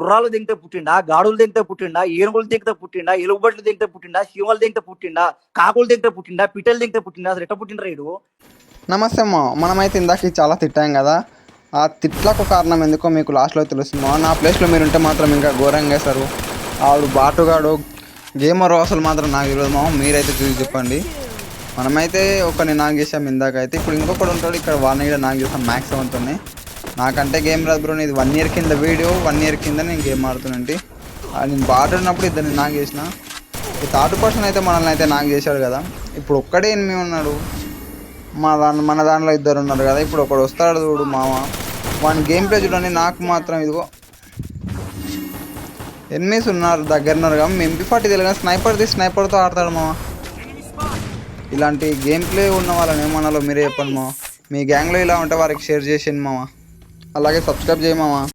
గుర్రాలు దింగితే పుట్టిండా గాడులు దింగితే పుట్టిండా ఏనుగులు దింగితే పుట్టిండా ఎలుగుబట్లు దింగితే పుట్టిండా శివలు దింగితే పుట్టిండా కాకులు దింగితే పుట్టిండా పిట్టలు దింగితే పుట్టిండా అసలు ఎట్ట పుట్టిండ్రా నమస్తే అమ్మ మనమైతే ఇందాక చాలా తిట్టాం కదా ఆ తిట్లకు కారణం ఎందుకో మీకు లాస్ట్లో తెలుస్తుంది. మా నా ప్లేస్లో మీరు ఉంటే మాత్రం ఇంకా ఘోరంగా వేస్తారు. ఆవిడ బాటుగాడు గేమర్ అసలు మాత్రం నాకు తెలియదు మామ మీరైతే చూసి చెప్పండి. మనమైతే ఒకరిని నాకు ఇందాక అయితే ఇప్పుడు ఇంకొకటి ఉంటాడు ఇక్కడ వాడిని కూడా నాకు చేసాం మ్యాక్స్ అవుతుంది నాకంటే గేమ్ రాదు బ్రో ఇది వన్ ఇయర్ కింద వీడియో వన్ ఇయర్ కింద నేను గేమ్ ఆడుతున్నాంటి నేను బాట ఉన్నప్పుడు ఇద్దరిని నాకు చేసిన. ఈ థర్డ్ పర్సన్ అయితే మనల్ని అయితే నాకు చేశాడు కదా. ఇప్పుడు ఒక్కడే ఎనిమి ఉన్నాడు. మా దాని మన దాంట్లో ఇద్దరు ఉన్నారు కదా. ఇప్పుడు ఒకడు వస్తాడు చూడు మామ. వాని గేమ్ ప్లే చూడండి నాకు మాత్రం ఇదిగో. ఎనిమిస్ ఉన్నారు దగ్గర ఉన్నారు కానీ ఎంపీ ఫార్టీ తెలియదు స్నైపర్ది స్నైపర్తో ఆడతాడు మామ. ఇలాంటి గేమ్ ప్లే ఉన్న వాళ్ళని ఏమన్నాలో మీరే చెప్పండి మామ. మీ గ్యాంగ్లో ఇలా ఉంటే వారికి షేర్ చేసేయండి మామ. అలాగే సబ్స్క్రైబ్ చేయి